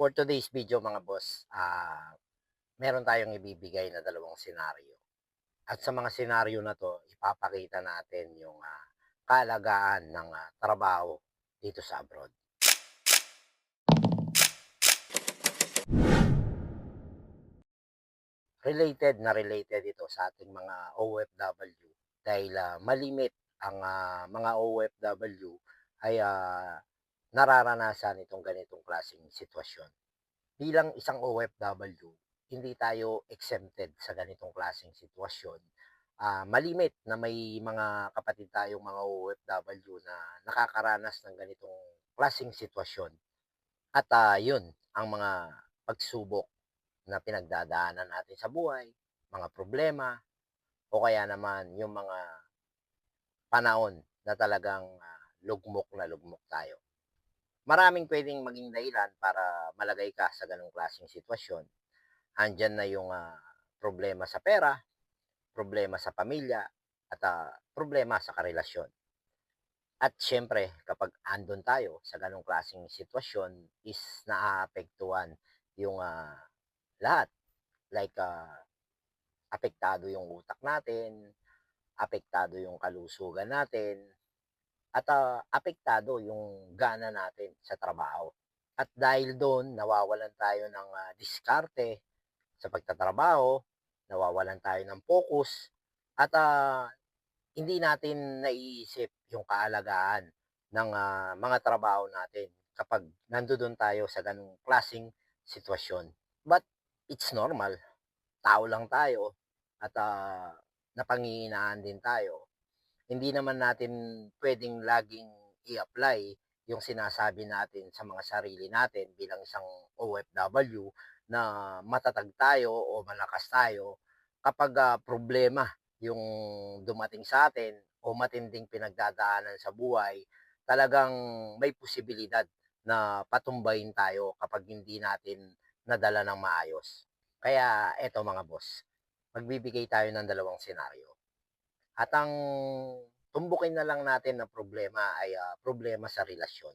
For today's video mga boss, ah, meron tayong ibibigay na dalawang senaryo. At sa mga senaryo na to, ipapakita natin yung ah, kaalagaan ng ah, trabaho dito sa abroad. Related na related ito sa ating mga OFW dahil ah, malimit ang ah, mga OFW ay ah, nararanasan itong ganitong klaseng sitwasyon. Bilang isang OFW, hindi tayo exempted sa ganitong klaseng sitwasyon. Ah, malimit na may mga kapatid tayong mga OFW na nakakaranas ng ganitong klaseng sitwasyon. At ah, yun, ang mga pagsubok na pinagdadaanan natin sa buhay, mga problema, o kaya naman yung mga panahon na talagang ah, lugmok na lugmok tayo. Maraming pwedeng maging dahilan para malagay ka sa ganong klaseng sitwasyon. Andyan na yung ah, problema sa pera, problema sa pamilya, at ah, problema sa karelasyon. At syempre, kapag andon tayo sa ganong klaseng sitwasyon, is naaapektuhan yung ah, lahat. Like, ah, apektado yung utak natin, apektado yung kalusugan natin, at ah, apektado yung gana natin sa trabaho. At dahil doon, nawawalan tayo ng ah, diskarte sa pagtatrabaho, nawawalan tayo ng focus, at ah, hindi natin naiisip yung kaalagaan ng ah, mga trabaho natin kapag nandoon tayo sa ganung klasing sitwasyon. But it's normal. Tao lang tayo at ah, napangihinaan din tayo. Hindi naman natin pwedeng laging i-apply yung sinasabi natin sa mga sarili natin bilang isang OFW na matatag tayo o malakas tayo kapag ah, problema yung dumating sa atin o matinding pinagdadaanan sa buhay, talagang may posibilidad na patumbayin tayo kapag hindi natin nadala ng maayos. Kaya eto mga boss, magbibigay tayo ng dalawang senaryo. At ang tumbukin na lang natin na problema ay ah, problema sa relasyon.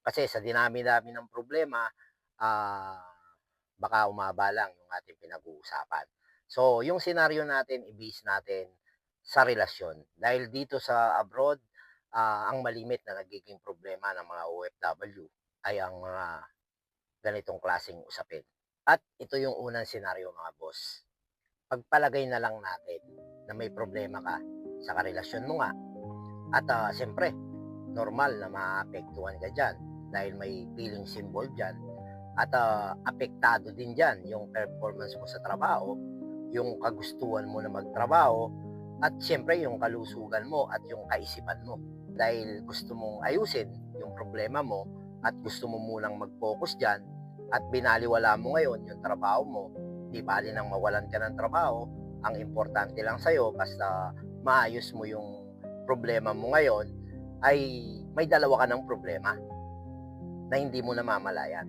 Kasi sa dinami-dami ng problema, ah, baka umaba lang yung ating pinag-uusapan. So, yung senaryo natin, i-base natin sa relasyon. Dahil dito sa abroad, ah, ang malimit na nagiging problema ng mga OFW ay ang mga ganitong klaseng usapin. At ito yung unang senaryo mga boss. Pagpalagay na lang natin na may problema ka sa karelasyon mo nga. At uh, siyempre, normal na maapektuhan ka dyan dahil may feelings involved dyan. At uh, apektado din dyan yung performance mo sa trabaho, yung kagustuhan mo na magtrabaho, at siyempre yung kalusugan mo at yung kaisipan mo. Dahil gusto mong ayusin yung problema mo at gusto mo munang mag-focus dyan at binaliwala mo ngayon yung trabaho mo, di bali nang mawalan ka ng trabaho, ang importante lang sa'yo basta maayos mo yung problema mo ngayon ay may dalawa ka ng problema na hindi mo namamalayan.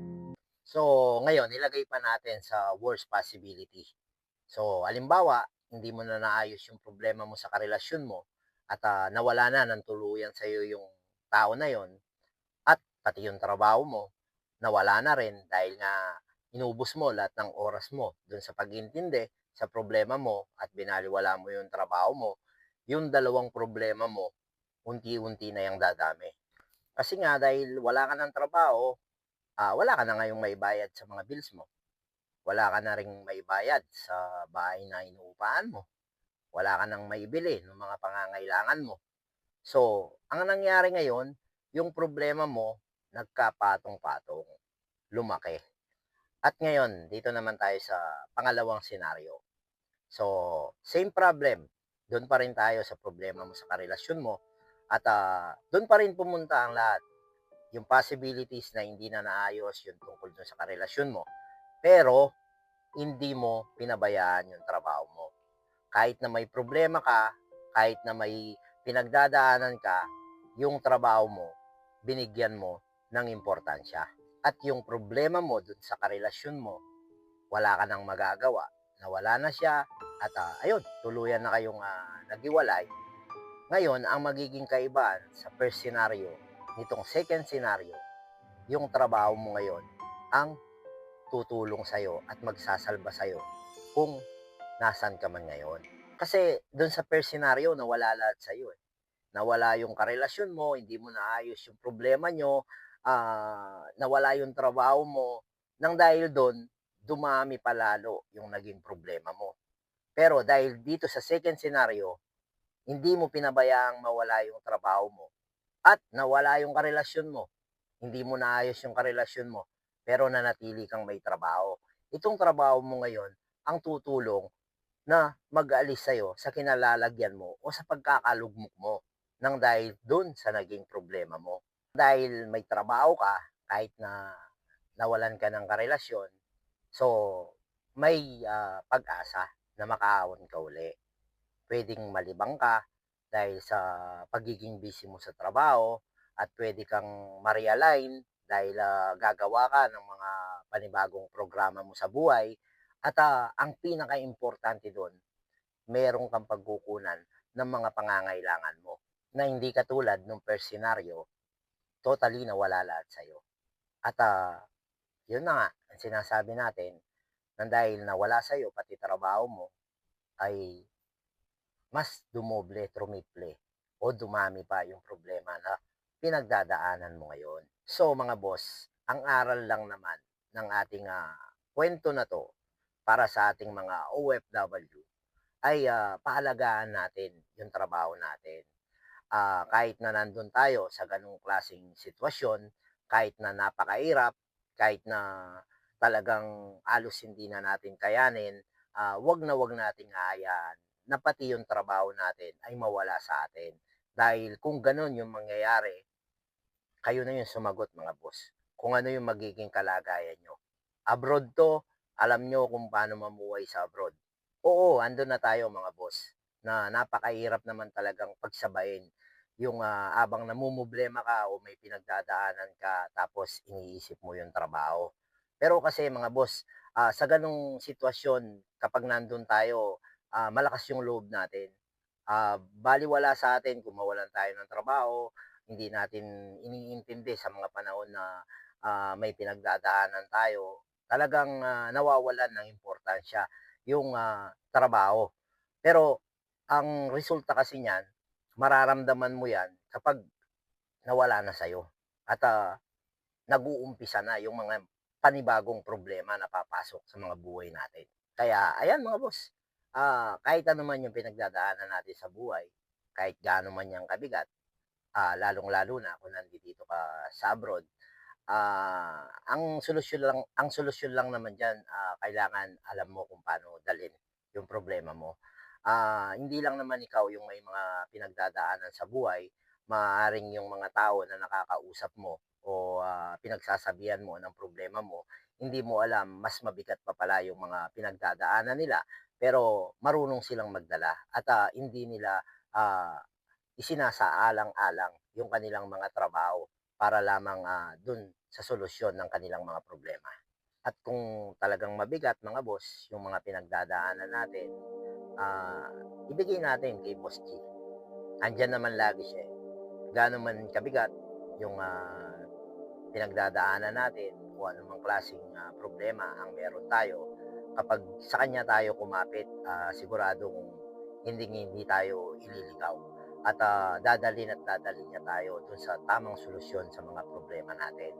So, ngayon, ilagay pa natin sa worst possibility. So, halimbawa, hindi mo na naayos yung problema mo sa karelasyon mo at uh, nawala na ng tuluyan sa iyo yung tao na yon at pati yung trabaho mo nawala na rin dahil nga inubos mo lahat ng oras mo dun sa pag-intindi sa problema mo at binaliwala mo yung trabaho mo, yung dalawang problema mo, unti-unti na yung dadami. Kasi nga dahil wala ka ng trabaho, uh, wala ka na ngayong maibayad sa mga bills mo. Wala ka na ring maibayad sa bahay na inuupahan mo. Wala ka nang maibili ng mga pangangailangan mo. So, ang nangyari ngayon, yung problema mo, nagkapatong-patong, lumaki. At ngayon, dito naman tayo sa pangalawang senaryo. So, same problem. Doon pa rin tayo sa problema mo sa karelasyon mo. At uh, doon pa rin pumunta ang lahat. Yung possibilities na hindi na naayos yung tungkol doon sa karelasyon mo. Pero, hindi mo pinabayaan yung trabaho mo. Kahit na may problema ka, kahit na may pinagdadaanan ka, yung trabaho mo, binigyan mo ng importansya. At yung problema mo dun sa karelasyon mo, wala ka nang magagawa. Nawala na siya at uh, ayun, tuluyan na kayong uh, nagiwalay. Ngayon, ang magiging kaibahan sa first scenario, nitong second scenario, yung trabaho mo ngayon, ang magtutulong sa'yo at magsasalba sa'yo kung nasan ka man ngayon. Kasi do'n sa first scenario nawala lahat sa'yo, eh. Nawala yung karelasyon mo, hindi mo naayos yung problema niyo, ah, nawala yung trabaho mo, nang dahil do'n, dumami pa lalo yung naging problema mo. Pero dahil dito sa second scenario, hindi mo pinabayaang mawala yung trabaho mo at nawala yung karelasyon mo. Hindi mo naayos yung karelasyon mo, pero nanatili kang may trabaho. Itong trabaho mo ngayon ang tutulong na mag-aalis sa'yo sa kinalalagyan mo o sa pagkakalugmok mo nang dahil dun sa naging problema mo. Dahil may trabaho ka, kahit na nawalan ka ng karelasyon, so may ah, pag-asa na makaahon ka uli. Pwedeng malibang ka dahil sa pagiging busy mo sa trabaho at pwede kang ma-realign dahil ah, gagawa ka ng mga panibagong programa mo sa buhay at ah, ang pinaka-importante doon, meron kang pagkukunan ng mga pangangailangan mo na hindi katulad nung first scenario, totally nawala lahat sa'yo. At ah, yun na nga, ang sinasabi natin, nang dahil nawala sa'yo pati trabaho mo, ay mas dumoble, trumiple o dumami pa yung problema na pinagdadaanan mo ngayon. So mga boss, ang aral lang naman ng ating ah, kwento na to para sa ating mga OFW ay ah, paalagaan natin yung trabaho natin. Ah, kahit na nandun tayo sa ganung klaseng sitwasyon, kahit na napakairap, kahit na talagang alos hindi na natin kayanin, ah, wag na wag nating hayaan na pati yung trabaho natin ay mawala sa atin. Dahil kung ganun yung mangyayari, kayo na yung sumagot mga boss. Kung ano yung magiging kalagayan nyo. Abroad to, alam nyo kung paano mamuhay sa abroad. Oo, andun na tayo mga boss na napakahirap naman talagang pagsabayin yung ah, abang namumblema ka o may pinagdadaanan ka tapos iniisip mo yung trabaho. Pero kasi mga boss, ah, sa ganong sitwasyon kapag nandun tayo, ah, malakas yung loob natin. Ah, baliwala sa atin kung mawalan tayo ng trabaho, hindi natin iniintindi sa mga panahon na ah, may pinagdadaanan tayo, talagang ah, nawawalan ng importansya yung ah, trabaho. Pero ang resulta kasi niyan, mararamdaman mo yan kapag nawala na sa'yo. At ah, nag-uumpisa na yung mga panibagong problema na papasok sa mga buhay natin. Kaya, ayan mga boss, ah, kahit ano man yung pinagdadaanan natin sa buhay, kahit gaano man yung kabigat, ah, lalong-lalo na kung nandito ka sa abroad, ah, ang solusyon lang ang solusyon lang naman diyan, ah, kailangan alam mo kung paano dalhin yung problema mo. Ah, hindi lang naman ikaw yung may mga pinagdadaanan sa buhay, maaaring yung mga tao na nakakausap mo o ah, pinagsasabihan mo ng problema mo, hindi mo alam mas mabigat pa pala yung mga pinagdadaanan nila, pero marunong silang magdala at ah, hindi nila ah, isinasaalang-alang yung kanilang mga trabaho para lamang ah, dun sa solusyon ng kanilang mga problema. At kung talagang mabigat mga boss, yung mga pinagdadaanan natin, ah, ibigay natin kay Boss G. Andiyan naman lagi siya. eh. Gaano man kabigat yung ah, pinagdadaanan natin o anumang klaseng ah, problema ang meron tayo, kapag sa kanya tayo kumapit, ah, siguradong hindi hindi tayo ililigaw. At ah, dadalhin at dadalhin niya tayo dun sa tamang solusyon sa mga problema natin.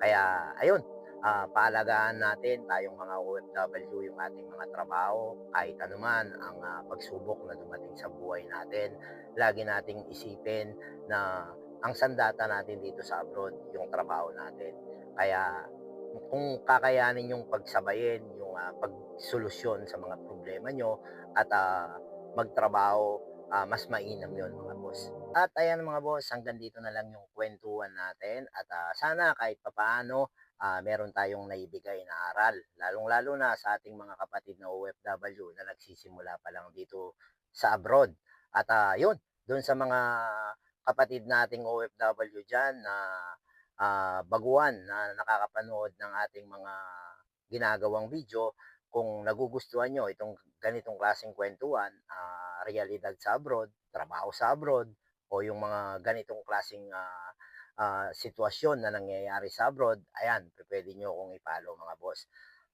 Kaya ayun, ah, paalagaan natin tayong mga OFW yung ating mga trabaho, kahit anuman ang ah, pagsubok na dumating sa buhay natin. Lagi nating isipin na ang sandata natin dito sa abroad, yung trabaho natin. Kaya kung kakayanin yung pagsabayin, yung ah, pagsolusyon sa mga problema nyo at ah, magtrabaho, ah, mas mainam yon mga boss. At ayan mga boss, hanggang dito na lang yung kwentuhan natin at ah, sana kahit papaano ah, meron tayong naibigay na aral, lalong-lalo na sa ating mga kapatid na OFW na nagsisimula pa lang dito sa abroad. At ah, yun, doon sa mga kapatid nating OFW dyan na ah, baguhan na nakakapanood ng ating mga ginagawang video, kung nagugustuhan nyo itong ganitong klaseng kwentuhan, ah, realidad sa abroad, trabaho sa abroad, o yung mga ganitong klaseng ah, ah, sitwasyon na nangyayari sa abroad, ayan, pwede nyo kong i-follow mga boss.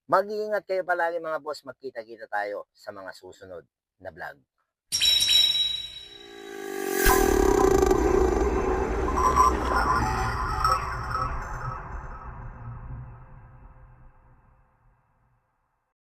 Mag-iingat kayo palagi mga boss, magkita-kita tayo sa mga susunod na vlog.